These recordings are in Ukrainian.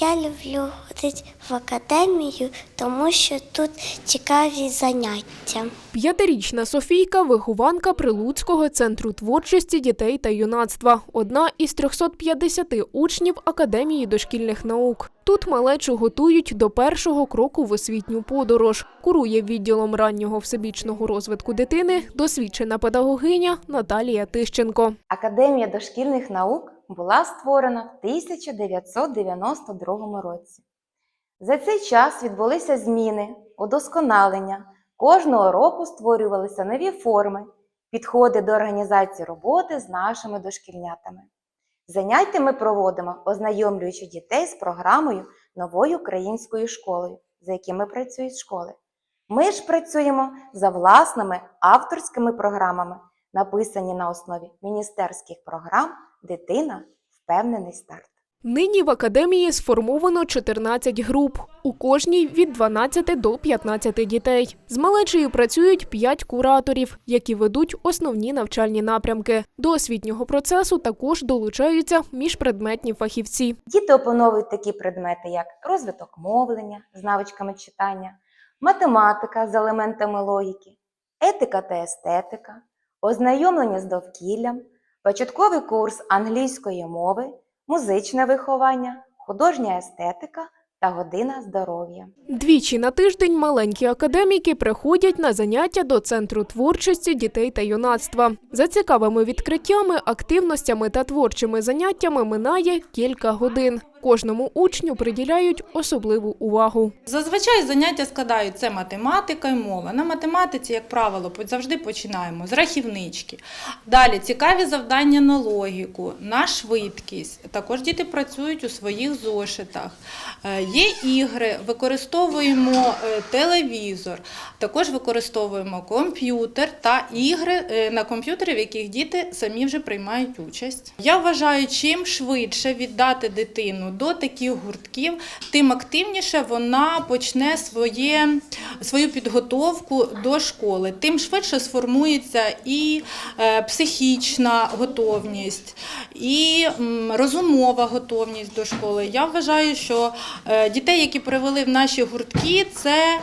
Я люблю ходити в академію, тому що тут цікаві заняття. П'ятирічна Софійка вихованка Прилуцького центру творчості дітей та юнацтва, одна із 350 учнів Академії дошкільних наук. Тут малечу готують до першого кроку в освітню подорож. Курує відділом раннього всебічного розвитку дитини досвідчена педагогиня Наталія Тищенко. Академія дошкільних наук була створена в 1992 році. За цей час відбулися зміни, удосконалення. Кожного року створювалися нові форми, підходи до організації роботи з нашими дошкільнятами. Заняття ми проводимо, ознайомлюючи дітей з програмою новою українською школою, за якими працюють школи. Ми ж працюємо за власними авторськими програмами, написані на основі міністерських програм Дитина впевнений старт. Нині в академії сформовано 14 груп. У кожній від 12 до 15 дітей. З малечею працюють 5 кураторів, які ведуть основні навчальні напрямки. До освітнього процесу також долучаються міжпредметні фахівці. Діти опановують такі предмети, як розвиток мовлення з навичками читання, математика з елементами логіки, етика та естетика, ознайомлення з довкіллям, початковий курс англійської мови, музичне виховання, художня естетика та година здоров'я. Двічі на тиждень маленькі академіки приходять на заняття до центру творчості дітей та юнацтва. За цікавими відкриттями, активностями та творчими заняттями минає кілька годин. Кожному учню приділяють особливу увагу. Зазвичай заняття складають це математика і мова. На математиці, як правило, завжди починаємо з рахівнички. Далі цікаві завдання на логіку, на швидкість. Також діти працюють у своїх зошитах. Е, Є ігри, використовуємо е, телевізор, також використовуємо комп'ютер та ігри е, на комп'ютері, в яких діти самі вже приймають участь. Я вважаю, чим швидше віддати дитину до таких гуртків, тим активніше вона почне своє, свою підготовку до школи, тим швидше сформується і е, психічна готовність, і розумова готовність до школи. Я вважаю, що е, дітей, які привели в наші гуртки, це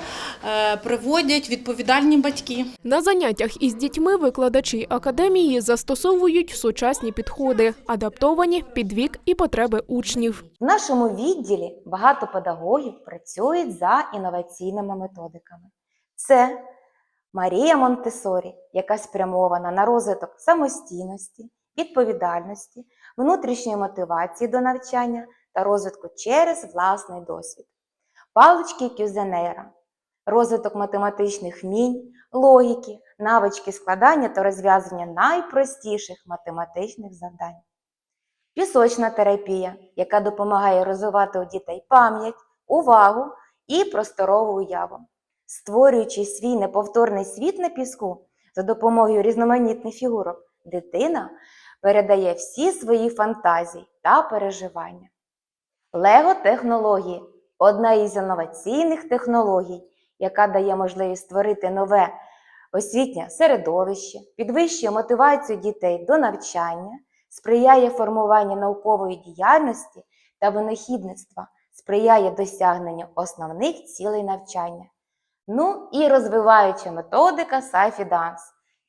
е, приводять відповідальні батьки. На заняттях із дітьми викладачі академії застосовують сучасні підходи, адаптовані під вік і потреби учнів. В нашому відділі багато педагогів працюють за інноваційними методиками. Це Марія Монтесорі, яка спрямована на розвиток самостійності, відповідальності, внутрішньої мотивації до навчання та розвитку через власний досвід. Палички Кюзенера, розвиток математичних вмінь, логіки, навички складання та розв'язання найпростіших математичних завдань. Пісочна терапія, яка допомагає розвивати у дітей пам'ять, увагу і просторову уяву. Створюючи свій неповторний світ на піску за допомогою різноманітних фігурок, дитина передає всі свої фантазії та переживання. Лего-технології одна із інноваційних технологій, яка дає можливість створити нове освітнє середовище, підвищує мотивацію дітей до навчання, сприяє формуванню наукової діяльності та винахідництва, сприяє досягненню основних цілей навчання. Ну і розвиваюча методика Сайфі Данс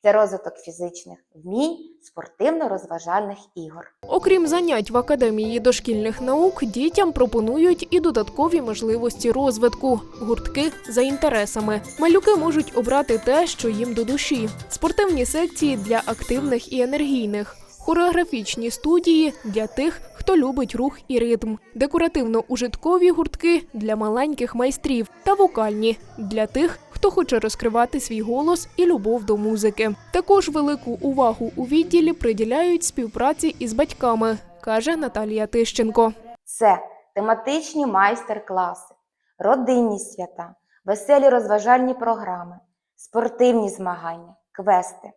це розвиток фізичних вмінь, спортивно-розважальних ігор. Окрім занять в академії дошкільних наук, дітям пропонують і додаткові можливості розвитку, гуртки за інтересами. Малюки можуть обрати те, що їм до душі: спортивні секції для активних і енергійних. Хореографічні студії для тих, хто любить рух і ритм, декоративно-ужиткові гуртки для маленьких майстрів та вокальні для тих, хто хоче розкривати свій голос і любов до музики. Також велику увагу у відділі приділяють співпраці із батьками, каже Наталія Тищенко. Це тематичні майстер-класи, родинні свята, веселі розважальні програми, спортивні змагання, квести.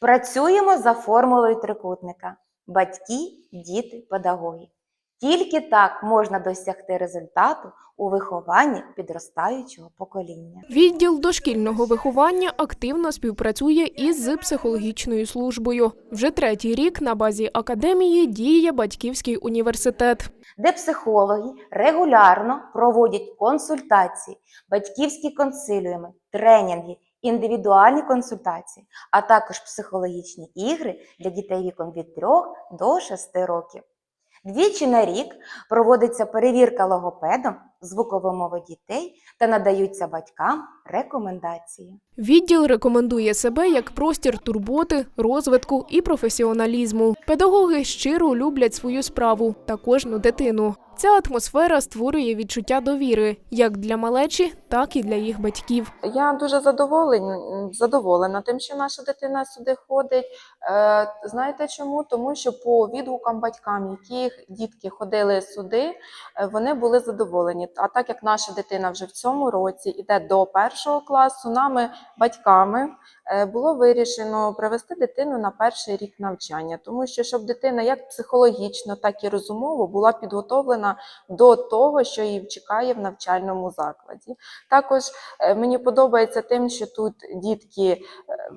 Працюємо за формулою трикутника: батьки, діти, педагоги. Тільки так можна досягти результату у вихованні підростаючого покоління. Відділ дошкільного виховання активно співпрацює із психологічною службою. Вже третій рік на базі академії діє батьківський університет. де психологи регулярно проводять консультації, батьківські консиліуми, тренінги, індивідуальні консультації, а також психологічні ігри для дітей віком від 3 до 6 років. Двічі на рік проводиться перевірка логопедом звукової мови дітей та надаються батькам рекомендації. Відділ рекомендує себе як простір турботи, розвитку і професіоналізму. Педагоги щиро люблять свою справу та кожну дитину. Ця атмосфера створює відчуття довіри як для малечі, так і для їх батьків. Я дуже задоволена, задоволена тим, що наша дитина сюди ходить. Е, знаєте чому? Тому що по відгукам батькам, яких дітки ходили сюди, е, вони були задоволені. А так як наша дитина вже в цьому році йде до першого класу, нами, батьками, е, було вирішено привести дитину на перший рік навчання, тому що щоб дитина як психологічно, так і розумово була підготовлена до того, що її чекає в навчальному закладі. Також е, мені подобається тим, що тут дітки е,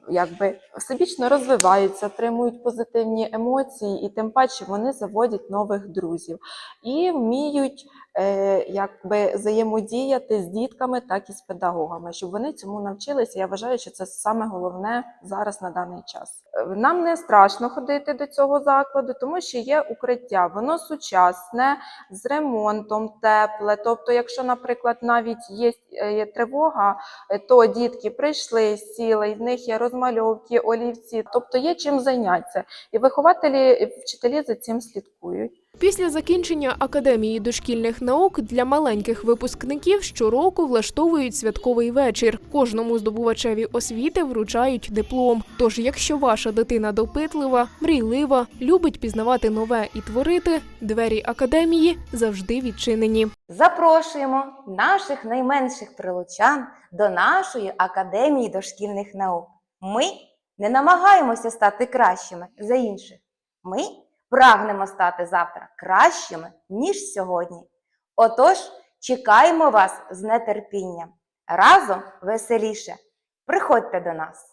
якби всебічно розвиваються, отримують позитивні емоції, і тим паче вони заводять нових друзів і вміють е, якби взаємодіяти з дітками, так і з педагогами, щоб вони цьому навчилися. Я вважаю, що це саме головне зараз на даний час. Нам не страшно ходити до цього закладу, тому що є укриття, воно сучасне з ремонтом, тепле. Тобто, якщо, наприклад, навіть є є тривога, е, то дітки прийшли, сіли, і в них є розмальовки, олівці, тобто є чим зайнятися. І вихователі, і вчителі за цим слідкують. Після закінчення академії дошкільних наук для маленьких випускників щороку влаштовують святковий вечір. Кожному здобувачеві освіти вручають диплом. Тож, якщо ваша дитина допитлива, мрійлива, любить пізнавати нове і творити, двері академії завжди відчинені. Запрошуємо наших найменших прилучан до нашої академії дошкільних наук. Ми не намагаємося стати кращими за інших. Ми прагнемо стати завтра кращими, ніж сьогодні. Отож, чекаємо вас з нетерпінням. Разом веселіше. Приходьте до нас!